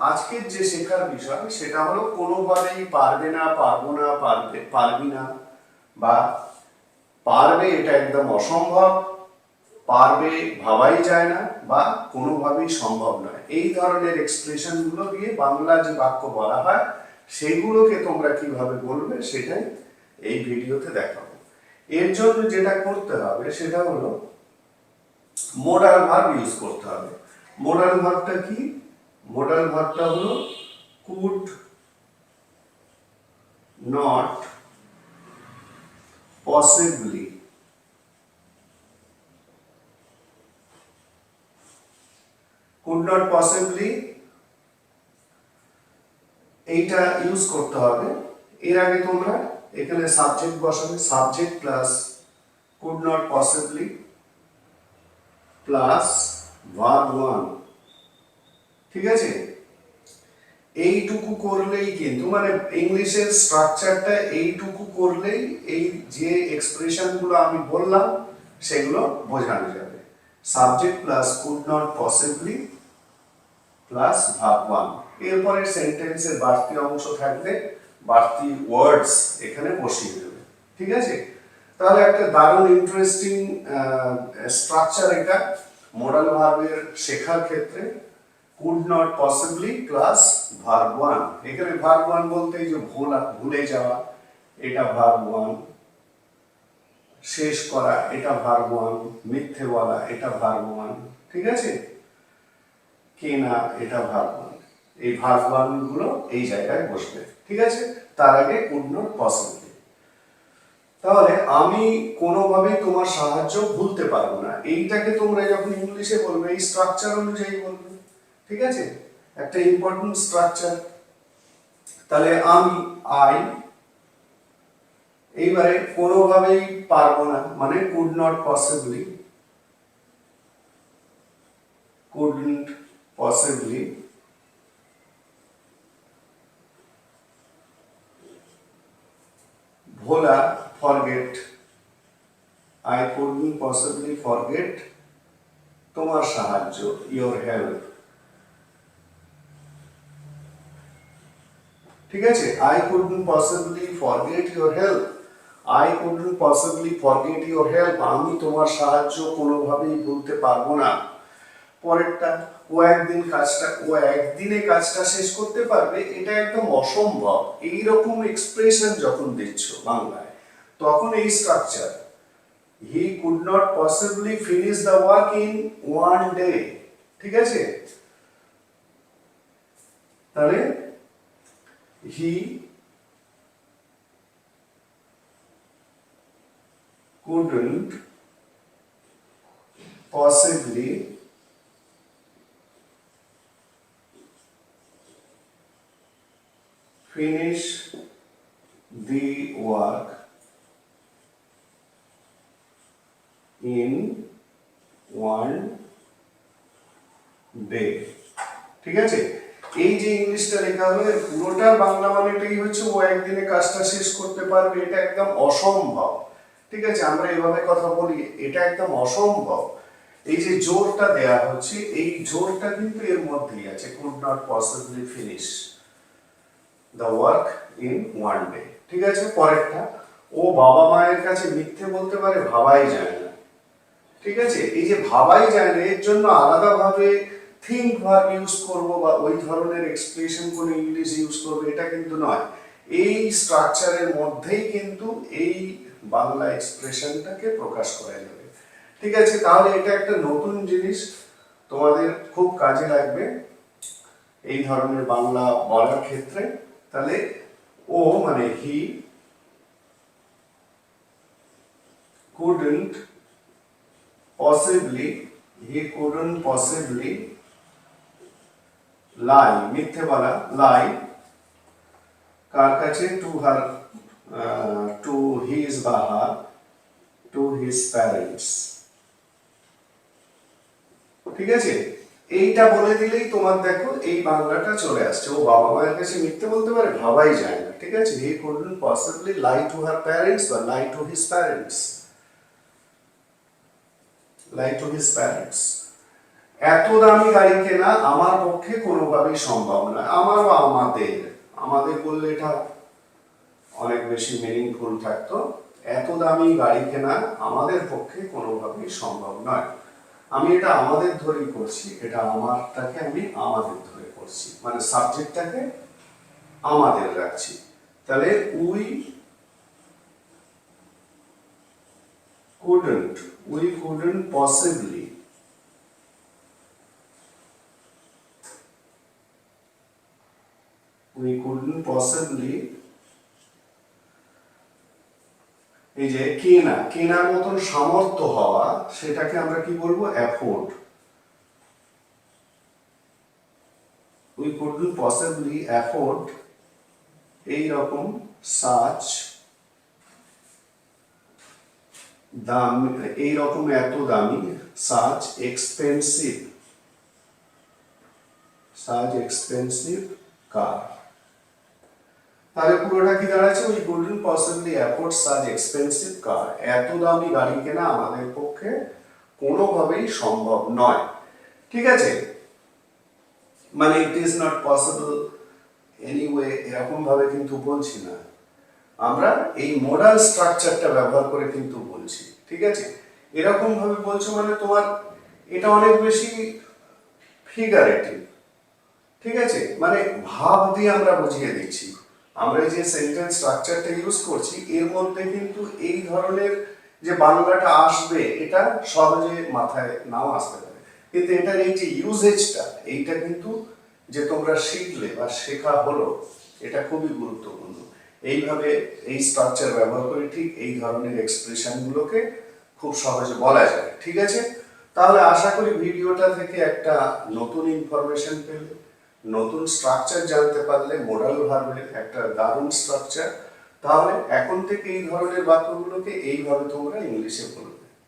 আজকের যে শেখার বিষয়, সেটা হলো কোনোভাবেই পারবে না, পারব না, পারবে, পারবি না, বা পারবে এটা একদম অসম্ভব, পারবে ভাবাই যায় না, বা কোনোভাবেই সম্ভব নয় এই ধরনের এক্সপ্রেশনগুলো দিয়ে বাংলা যে বাক্য বলা হয়, সেগুলোকে তোমরা কীভাবে বলবে সেটাই এই ভিডিওতে দেখাবো। এর জন্য যেটা করতে হবে, সেটা হলো মোডাল ভার্ব ইউজ করতে হবে। মোডাল ভার্বটা কি? মোডাল ভার্বটা হলো could not possibly could not possibly এইটা ইউজ করতে হবে। এর আগে তোমরা এখানে সাবজেক্ট বসাবে subject plus could not possibly plus verb one ঠিক আছে? এইটুকু করলেই কিন্তু মানে ইংলিশের স্ট্রাকচারটা এইটুকু করলেই এই যে এক্সপ্রেশনগুলো আমি বললাম, সেগুলো বোঝানো যাবে। Subject plus could not possibly plus verb one এরপরে সেন্টেন্সের বাড়তি অংশ থাকবে বাড়তি ওয়ার্ডস এখানে বসিয়ে দেবে। ঠিক আছে? তাহলে একটা দারুণ ইন্টারেস্টিং স্ট্রাকচার এটা মোডাল ভার্বের শেখার ক্ষেত্রে। Could not possibly plus verb one এখানে ভার্ব ওয়ান বলতে এই যে ভোলা ভুলে যাওয়া, এটা ভার্ব ওয়ান শেষ করা, এটা ভার্ব ওয়ান মিথ্যে বলা, এটা ভার্ব ওয়ান ঠিক আছে? কেনা, এটা ভার্ব ওয়ান এই ভার্ব ওয়ানগুলো এই জায়গায় বসবে। ঠিক আছে? তার আগে কুড নট পসিবলি তাহলে আমি কোনোভাবেই তোমার সাহায্য ভুলতে পারব না। এইটাকে তোমরা যখন ইংলিশে বলবে, এই স্ট্রাকচার অনুযায়ী বলবে। ঠিক আছে? একটা ইম্পর্টেন্ট স্ট্রাকচার তাহলে আমি আই এইবারে কোনোভাবেই পারব না। মানে could not possibly couldn't possibly, ভোলা forget, I couldn't possibly forget তোমার সাহায্য, your help ঠিক আছে? I couldn't possibly forget your help. I couldn't possibly forget your help. আমি তোমার সাহায্য কোনোভাবেই ভুলতে পারব না। পরেরটা, ও একদিন কাজটা, ও একদিনে কাজটা শেষ করতে পারবে, এটা একদম অসম্ভব। এই রকম এক্সপ্রেশন যখন দিচ্ছ বাংলায়, তখন এই structure he could not possibly finish the work in one day ঠিক আছে? তাহলে হি couldn't possibly finish the work in one day ঠিক আছে এই যে ইংলিশটা লেখা হলো, এর পুরোটার বাংলা মানেটাই হচ্ছে ও একদিনে কাজটা শেষ করতে পারবে, এটা একদম অসম্ভব। ঠিক আছে, আমরা এভাবে কথা বলি, এটা একদম অসম্ভব। এই যে জোরটা দেয়া হচ্ছে, এই জোরটা কিন্তু এর মধ্যেই আছে could not possibly finish the work in one day ঠিক আছে, পরেরটা, ও বাবা মায়ের কাছে মিথ্যে বলতে পারে, ভাবাই যায় না। ঠিক আছে, এই যে ভাবাই যায় না, এর জন্য আলাদাভাবে থিঙ্ক ভার্ব ইউজ করব বা ওই ধরনের এক্সপ্রেশন কোনো ইংলিশ ইউজ করব, এটা কিন্তু নয়। এই স্ট্রাকচারের মধ্যেই কিন্তু এই বাংলা এক্সপ্রেশনটাকে প্রকাশ করা যাবে ঠিক আছে, তাহলে এটা একটা নতুন জিনিস, তোমাদের খুব কাজে লাগবে এই ধরনের বাংলা বলার ক্ষেত্রে। তাহলে ও মানে হি couldn't possibly, he couldn't possibly lie মিথ্যে বলা lie কার কাছে? টু হার টু হিজ বা হার টু হিজ প্যারেন্টস ঠিক আছে? এইটা বলে দিলেই তোমার দেখো এই বাংলাটা চলে আসছে। ও বাবা মায়ের কাছে মিথ্যে বলতে পারে, ভাবাই যায় না। ঠিক আছে? He couldn't possibly lie to her parents বা lie to his parents lie to his parents এত দামি গাড়ি কেনা আমার পক্ষে কোনোভাবেই সম্ভব নয় আমার বা আমাদের। আমাদের বললে এটা অনেক বেশি মিনিংফুল থাকতো। এত দামি গাড়ি কেনা আমাদের পক্ষে কোনোভাবেই সম্ভব নয়। আমি এটা আমাদের ধরেই করছি, এটা আমারটাকে আমি আমাদের ধরে করছি। মানে সাবজেক্টটাকে আমাদের রাখছি। তাহলে we couldn't, we couldn't possibly we couldn't possibly, এই যে কেনা, কেনার মতন সামর্থ্য হওয়া, সেটাকে আমরা কি বলব? Afford we couldn't possibly afford এই রকম সাচ দাম, এই রকম এত দামি such expensive such expensive car তাহলে পুরোটা কি দাঁড়াচ্ছে? We couldn't possibly afford such expensive car এত দামি গাড়ি কেনা আমাদের পক্ষে কোনোভাবেই সম্ভব নয়। ঠিক আছে? মানে it is not possible anyway এরকম ভাবে কিন্তু বলছি না। আমরা এই মোডাল স্ট্রাকচারটা ব্যবহার করে কিন্তু বলছি। ঠিক আছে? এরকম ভাবে বলছো মানে তোমার এটা অনেক বেশি ফিগারেটিভ ঠিক আছে? মানে ভাব দিয়ে আমরা বুঝিয়ে দিচ্ছি। আমরা যে সেন্টেন্স স্ট্রাকচারটা ইউজ করছি, এর মধ্যে কিন্তু এই ধরনের যে বাংলাটা আসবে, এটা সহজে মাথায় নাও আসতে পারে। কিন্তু এটার এই যে ইউজেজটা এইটা কিন্তু যে তোমরা শিখলে বা শেখা হলো, এটা খুবই গুরুত্বপূর্ণ। এইভাবে এই স্ট্রাকচার ব্যবহার করে ঠিক এই ধরনের এক্সপ্রেশনগুলোকে খুব সহজে বলা যায়। ঠিক আছে? তাহলে আশা করি ভিডিওটা থেকে একটা নতুন ইনফরমেশন পেলে। নতুন স্ট্রাকচার জানতে পারলে মোডাল ভার্বের একটা দারুণ স্ট্রাকচার তাহলে এখন থেকে এই ধরনের বাক্যগুলোকে এইভাবে তোমরা ইংলিশে বলবে